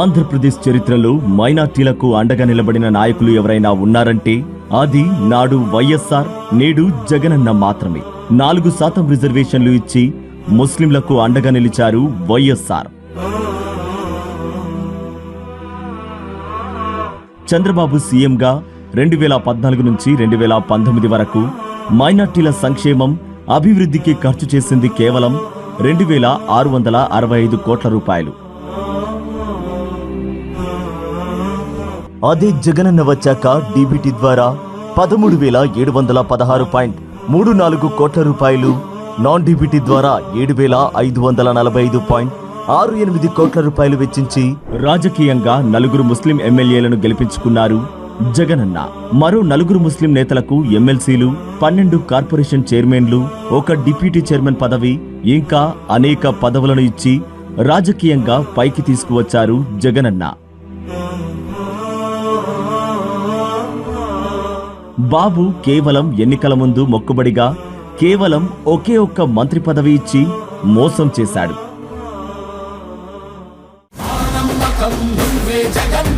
ఆంధ్రప్రదేశ్ చరిత్రలో మైనార్టీలకు అండగా నిలబడిన నాయకులు ఎవరైనా ఉన్నారంటే అది నాడు వైఎస్ఆర్ నేడు జగనన్న మాత్రమే. నాలుగు శాతం రిజర్వేషన్లు ఇచ్చి ముస్లింలకు అండగా నిలిచారు వైఎస్ఆర్. చంద్రబాబు సీఎంగా రెండు వేల పద్నాలుగు నుంచి రెండు వేల పంతొమ్మిది వరకు మైనార్టీల సంక్షేమం అభివృద్ధికి ఖర్చు చేసింది కేవలం రెండు వేల ఆరు వందల అరవై ఐదు కోట్ల రూపాయలు. అదే జగనన్న వచ్చాక డీబీటీ ద్వారా పదమూడు వేల ఏడు వందల పదహారు పాయింట్ మూడు నాలుగు కోట్ల రూపాయలు. నాన్ డీబీటీ ద్వారా ఏడు వేల ఐదు వందల నలభై ఐదు పాయింట్ ఆరు ఎనిమిది కోట్ల రూపాయలు వెచ్చించి రాజకీయంగా నలుగురు ముస్లిం ఎమ్మెల్యేలను గెలిపించుకున్నారు జగనన్న. మరో నలుగురు ముస్లిం నేతలకు ఎమ్మెల్సీలు పన్నెండు కార్పొరేషన్ చైర్మన్లు ఒక డిప్యూటీ చైర్మన్ పదవి ఇంకా అనేక పదవులను ఇచ్చి రాజకీయంగా పైకి తీసుకువచ్చారు జగనన్న. బాబు కేవలం ఎన్నికల ముందు మొక్కుబడిగా కేవలం ఒకే ఒక్క మంత్రి పదవి ఇచ్చి మోసం చేశాడు. జగన్